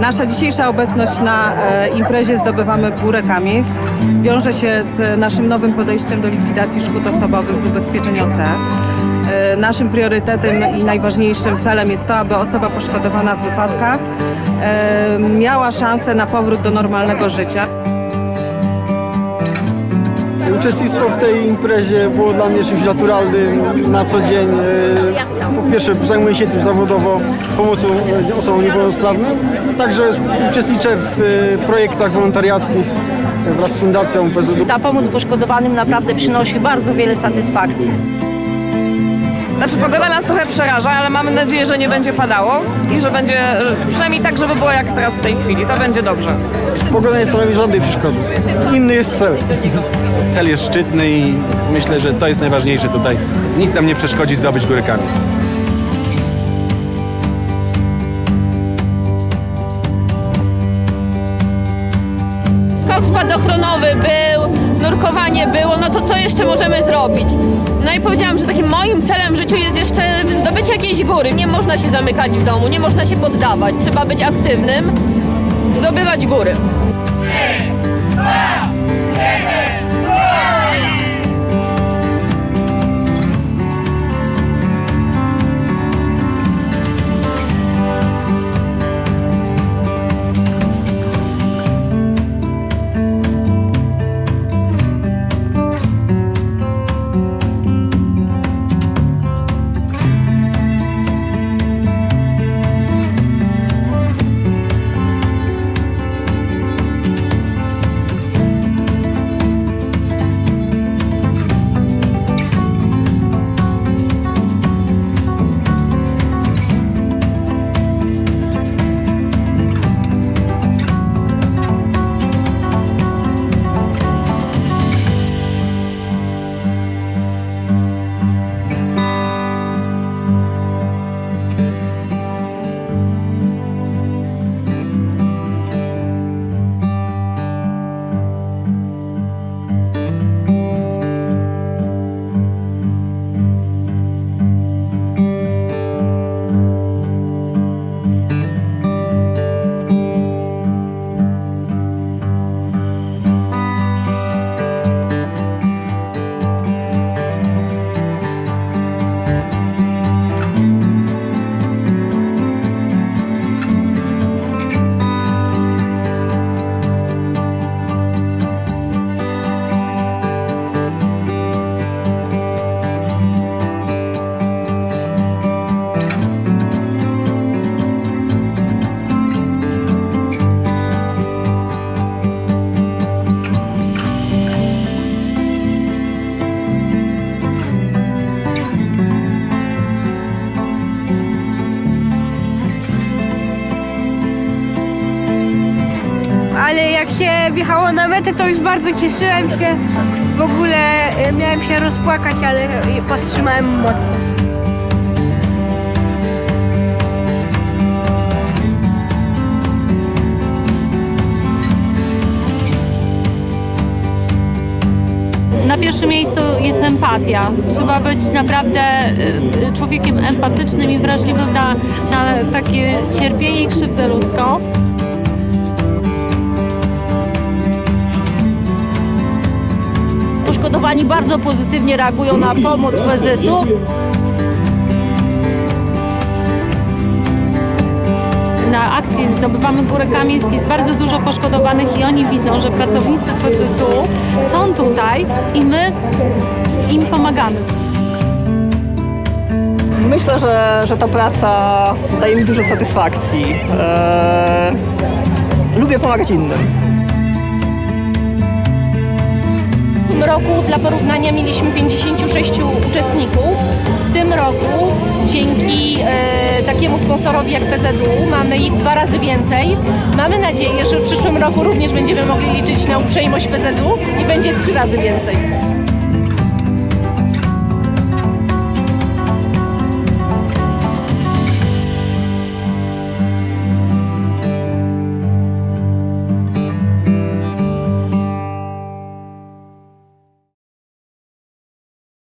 Nasza dzisiejsza obecność na e, imprezie Zdobywamy Górę Kamieńsk wiąże się z naszym nowym podejściem do likwidacji szkód osobowych z ubezpieczeń OC. E, Naszym priorytetem i najważniejszym celem jest to, aby osoba poszkodowana w wypadkach e, miała szansę na powrót do normalnego życia. Uczestnictwo w tej imprezie było dla mnie czymś naturalnym na co dzień. E, Po pierwsze zajmuję się tym zawodowo, pomocą osobom niepełnosprawnym. Także uczestniczę w e, projektach wolontariackich wraz z Fundacją PZU. Ta pomoc poszkodowanym naprawdę przynosi bardzo wiele satysfakcji. Znaczy pogoda nas trochę przeraża, ale mamy nadzieję, że nie będzie padało i że będzie przynajmniej tak, żeby było jak teraz w tej chwili. To będzie dobrze. Pogoda nie stanowi żadnej przeszkody. Inny jest cel. Cel jest szczytny i myślę, że to jest najważniejsze tutaj. Nic nam nie przeszkodzi zdobyć górę Kamieńsk. skok spadochronowy był, nurkowanie było, no to co jeszcze możemy zrobić? No i powiedziałam, że takim moim celem w życiu jest jeszcze zdobycie jakiejś góry. Nie można się zamykać w domu, nie można się poddawać. Trzeba być aktywnym, zdobywać góry. ale jak się wjechało na metę, to już bardzo cieszyłem się. W ogóle e, miałem się rozpłakać, ale powstrzymałem mocno. Na pierwszym miejscu jest empatia. Trzeba być naprawdę y, człowiekiem empatycznym i wrażliwym na, na takie cierpienie i krzywdę ludzką. Poszkodowani bardzo pozytywnie reagują na pomoc PZU. Na akcji Zdobywamy Górę Kamieńsk jest bardzo dużo poszkodowanych i oni widzą, że pracownicy PZU są tutaj i my im pomagamy. Myślę, że, że ta praca daje mi dużo satysfakcji. Eee, lubię pomagać innym. Roku dla porównania mieliśmy 56 uczestników. W tym roku dzięki e, takiemu sponsorowi jak PZU mamy ich dwa razy więcej. Mamy nadzieję, że w przyszłym roku również będziemy mogli liczyć na uprzejmość PZU i będzie trzy razy więcej.